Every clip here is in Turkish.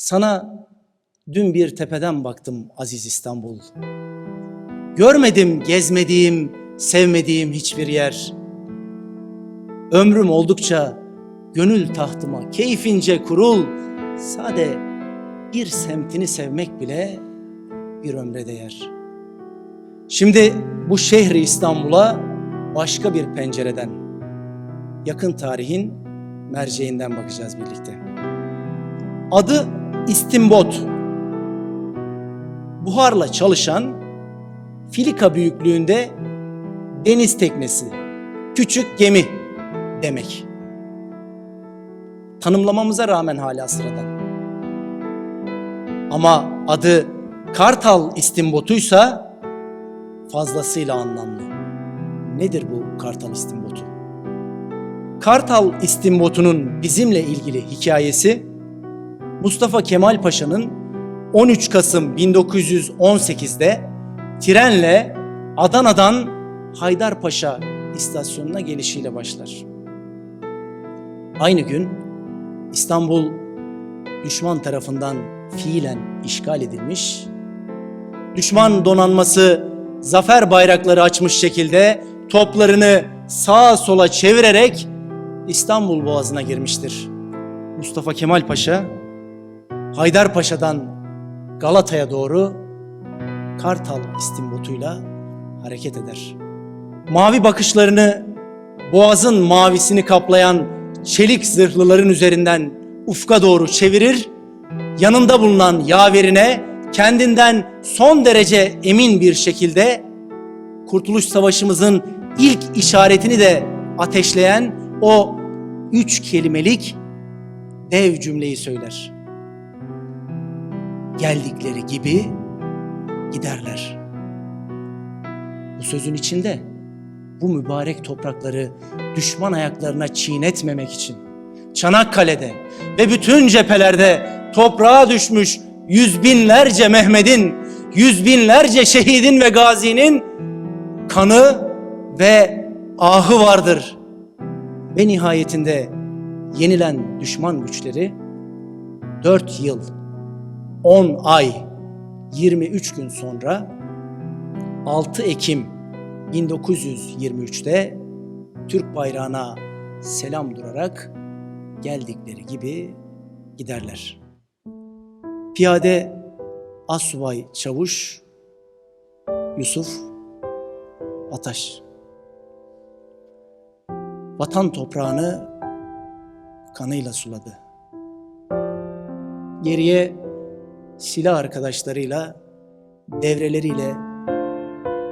Sana dün bir tepeden baktım aziz İstanbul. Görmedim gezmediğim, sevmediğim hiçbir yer. Ömrüm oldukça gönül tahtıma keyfince kurul. Sade bir semtini sevmek bile bir ömre değer. Şimdi bu şehri İstanbul'a başka bir pencereden, yakın tarihin merceğinden bakacağız birlikte. Adı İstimbot. Buharla çalışan filika büyüklüğünde deniz teknesi, küçük gemi demek. Tanımlamamıza rağmen hala sıradan. Ama adı Kartal İstimbot'uysa fazlasıyla anlamlı. Nedir bu Kartal İstimbotu? Kartal İstimbotu'nun bizimle ilgili hikayesi Mustafa Kemal Paşa'nın 13 Kasım 1918'de trenle Adana'dan Haydarpaşa istasyonuna gelişiyle başlar. Aynı gün İstanbul düşman tarafından fiilen işgal edilmiş, düşman donanması zafer bayrakları açmış şekilde toplarını sağa sola çevirerek İstanbul Boğazı'na girmiştir. Mustafa Kemal Paşa Haydarpaşa'dan Galata'ya doğru Kartal istimbotuyla hareket eder. Mavi bakışlarını boğazın mavisini kaplayan çelik zırhlıların üzerinden ufka doğru çevirir, yanında bulunan yaverine kendinden son derece emin bir şekilde Kurtuluş Savaşımızın ilk işaretini de ateşleyen o üç kelimelik dev cümleyi söyler. Geldikleri gibi giderler. Bu sözün içinde bu mübarek toprakları düşman ayaklarına çiğnetmemek için Çanakkale'de ve bütün cephelerde toprağa düşmüş yüz binlerce Mehmet'in, yüz binlerce şehidin ve gazinin kanı ve ahı vardır. Ve nihayetinde yenilen düşman güçleri 4 yıl 10 ay 23 gün sonra 6 Ekim 1923'te Türk bayrağına selam durarak geldikleri gibi giderler. Piyade Asubay Çavuş Yusuf Ataş Vatan toprağını kanıyla suladı. Geriye silah arkadaşlarıyla, devreleriyle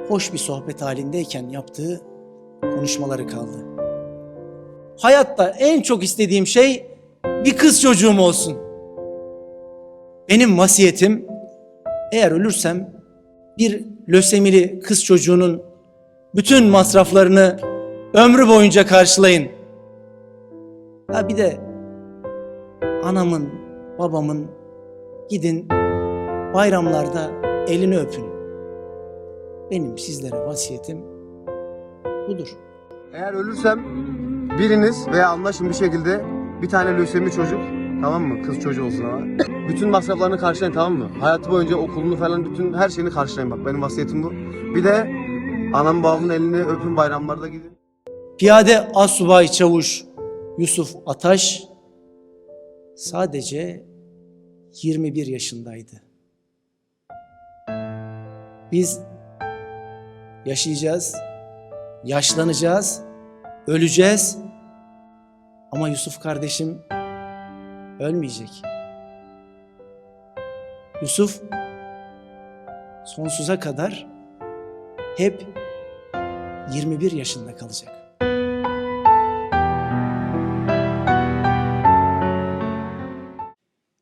hoş bir sohbet halindeyken yaptığı konuşmaları kaldı. Hayatta en çok istediğim şey bir kız çocuğum olsun. Benim vasiyetim eğer ölürsem bir lösemili kız çocuğunun bütün masraflarını ömrü boyunca karşılayın. Ha bir de anamın, babamın gidin bayramlarda elini öpün. Benim sizlere vasiyetim budur. Eğer ölürsem biriniz veya anlaşın bir şekilde bir tane lösemi çocuk tamam mı? Kız çocuğu olsun ama. Bütün masraflarını karşılayın tamam mı? Hayatı boyunca okulunu falan bütün her şeyini karşılayın bak benim vasiyetim bu. Bir de anam babamın elini öpün bayramlarda gidin. Piyade Asubay Çavuş Yusuf Ataş sadece 21 yaşındaydı. Biz yaşayacağız, yaşlanacağız, öleceğiz ama Yusuf kardeşim ölmeyecek. Yusuf sonsuza kadar hep 21 yaşında kalacak.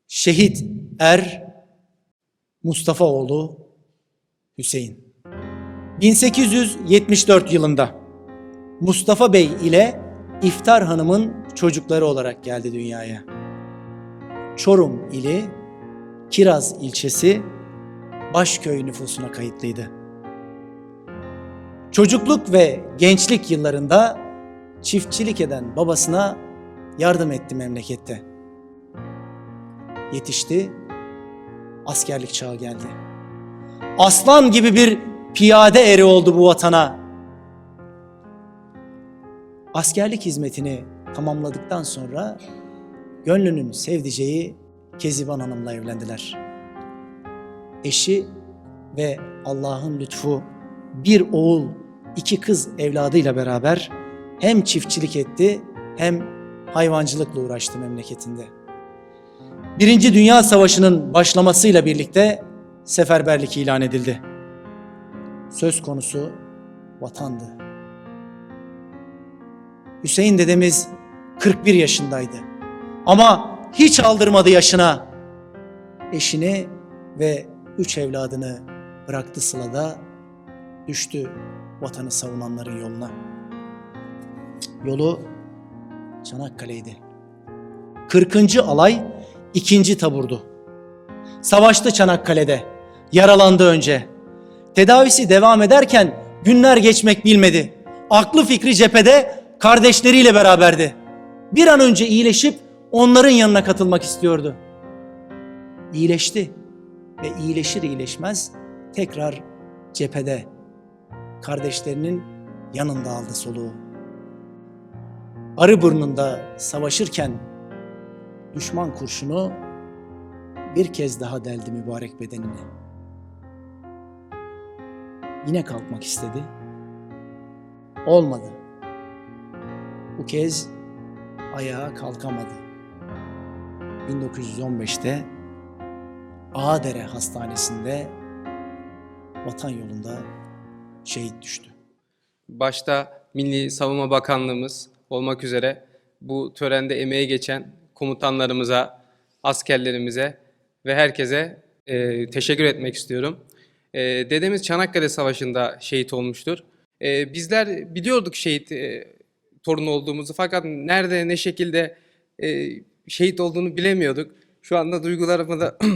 Şehit Er Mustafaoğlu Hüseyin. 1874 yılında Mustafa Bey ile İftar Hanım'ın çocukları olarak geldi dünyaya. Çorum ili Kiraz ilçesi Başköy nüfusuna kayıtlıydı. Çocukluk ve gençlik yıllarında çiftçilik eden babasına yardım etti memlekette. yetişti, askerlik çağı geldi. Aslan gibi bir piyade eri oldu bu vatana. Askerlik hizmetini tamamladıktan sonra gönlünün sevdiceği Keziban Hanım'la evlendiler. Eşi ve Allah'ın lütfu bir oğul, iki kız evladıyla beraber hem çiftçilik etti hem hayvancılıkla uğraştı memleketinde. Birinci Dünya Savaşı'nın başlamasıyla birlikte seferberlik ilan edildi. Söz konusu vatandı. Hüseyin dedemiz 41 yaşındaydı. Ama hiç aldırmadı yaşına. Eşini ve üç evladını bıraktı sılada, düştü vatanı savunanların yoluna. Yolu Çanakkale'ydi. 40. alay 2. taburdu. Savaştı Çanakkale'de. Yaralandı önce. Tedavisi devam ederken günler geçmek bilmedi. Aklı fikri cephede kardeşleriyle beraberdi. Bir an önce iyileşip onların yanına katılmak istiyordu. İyileşti ve iyileşir iyileşmez tekrar cephede kardeşlerinin yanında aldı soluğu. Arıburnu'nda savaşırken düşman kurşunu bir kez daha deldi mübarek bedenini. Yine kalkmak istedi. Olmadı. Bu kez ayağa kalkamadı. 1915'te Ağdere Hastanesi'nde vatan yolunda şehit düştü. Başta Milli Savunma Bakanlığımız olmak üzere bu törende emeği geçen komutanlarımıza, askerlerimize ve herkese e, teşekkür etmek istiyorum. E, dedemiz Çanakkale Savaşı'nda şehit olmuştur. E, bizler biliyorduk şehit e, torunu olduğumuzu fakat nerede ne şekilde e, şehit olduğunu bilemiyorduk. Şu anda duygularıma da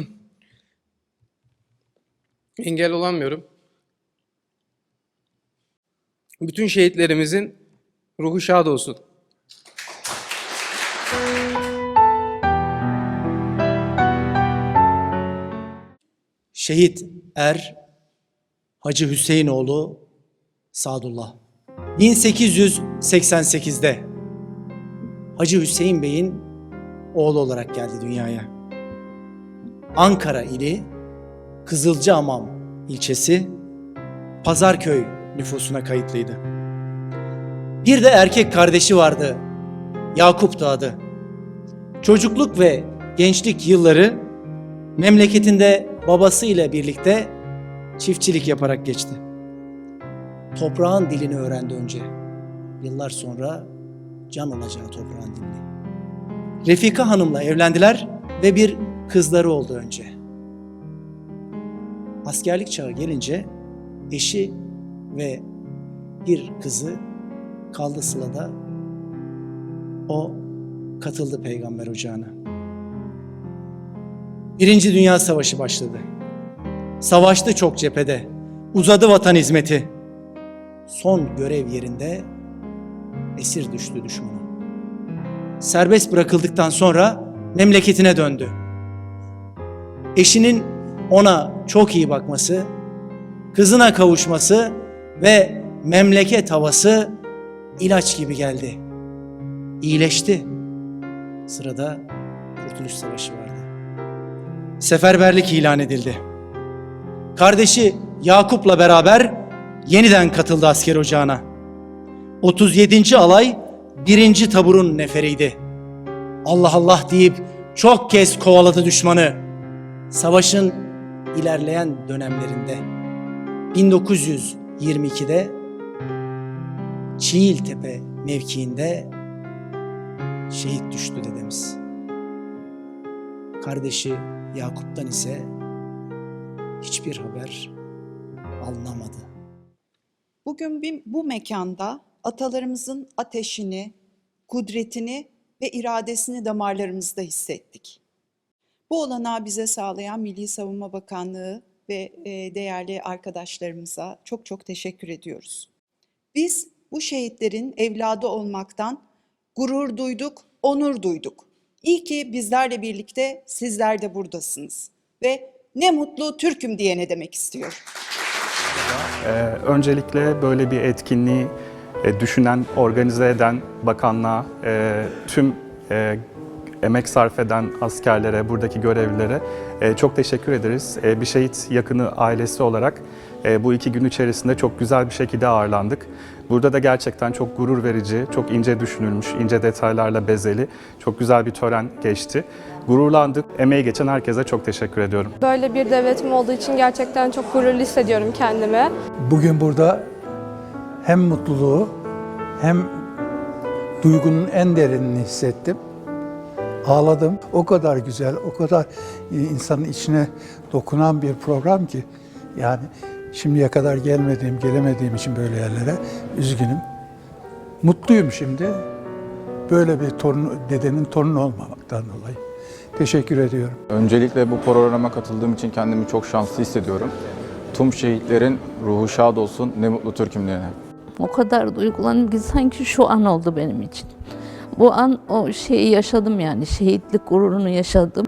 engel olamıyorum. Bütün şehitlerimizin ruhu şad olsun. Şehit Er Hacı Hüseyinoğlu Sadullah. 1888'de Hacı Hüseyin Bey'in oğlu olarak geldi dünyaya. Ankara ili Kızılcahamam ilçesi Pazarköy nüfusuna kayıtlıydı. Bir de erkek kardeşi vardı. Yakup da adı. Çocukluk ve gençlik yılları memleketinde babası ile birlikte çiftçilik yaparak geçti. Toprağın dilini öğrendi önce. Yıllar sonra can olacağı toprağın dilini. Refika Hanım'la evlendiler ve bir kızları oldu önce. Askerlik çağı gelince eşi ve bir kızı kaldı Sıla'da. O katıldı peygamber ocağına. Birinci Dünya Savaşı başladı. Savaştı çok cephede. Uzadı vatan hizmeti. Son görev yerinde esir düştü düşmana. Serbest bırakıldıktan sonra memleketine döndü. Eşinin ona çok iyi bakması, kızına kavuşması ve memleket havası ilaç gibi geldi. İyileşti. Sırada Kurtuluş Savaşı vardı. Seferberlik ilan edildi. Kardeşi Yakup'la beraber yeniden katıldı asker ocağına. 37. alay 1. taburun neferiydi. Allah Allah deyip çok kez kovaladı düşmanı. Savaşın ilerleyen dönemlerinde 1922'de Çiğiltepe mevkiinde şehit düştü dedemiz. Kardeşi Yakup'tan ise hiçbir haber alınamadı. Bugün bu mekanda atalarımızın ateşini, kudretini ve iradesini damarlarımızda hissettik. Bu olanağı bize sağlayan Milli Savunma Bakanlığı ve e, değerli arkadaşlarımıza çok çok teşekkür ediyoruz. Biz bu şehitlerin evladı olmaktan gurur duyduk, onur duyduk. İyi ki bizlerle birlikte sizler de buradasınız. Ve ne mutlu Türk'üm diyene demek istiyorum. Ee, öncelikle böyle bir etkinliği e, düşünen, organize eden bakanlığa, e, tüm e, emek sarf eden askerlere, buradaki görevlilere e, çok teşekkür ederiz. E, bir şehit yakını ailesi olarak bu iki gün içerisinde çok güzel bir şekilde ağırlandık. Burada da gerçekten çok gurur verici, çok ince düşünülmüş, ince detaylarla bezeli, çok güzel bir tören geçti. Gururlandık. Emeği geçen herkese çok teşekkür ediyorum. Böyle bir devletim olduğu için gerçekten çok gururlu hissediyorum kendimi. Bugün burada hem mutluluğu hem duygunun en derinini hissettim. Ağladım. O kadar güzel, o kadar e, insanın içine dokunan bir program ki yani şimdiye kadar gelmediğim, gelemediğim için böyle yerlere üzgünüm. Mutluyum şimdi. Böyle bir torun, dedenin torunu olmamaktan dolayı. Teşekkür ediyorum. Öncelikle bu programa katıldığım için kendimi çok şanslı hissediyorum. Tüm şehitlerin ruhu şad olsun, ne mutlu Türk'üm diyene. O kadar duygulandım ki sanki şu an oldu benim için. Bu an o şeyi yaşadım yani şehitlik gururunu yaşadım.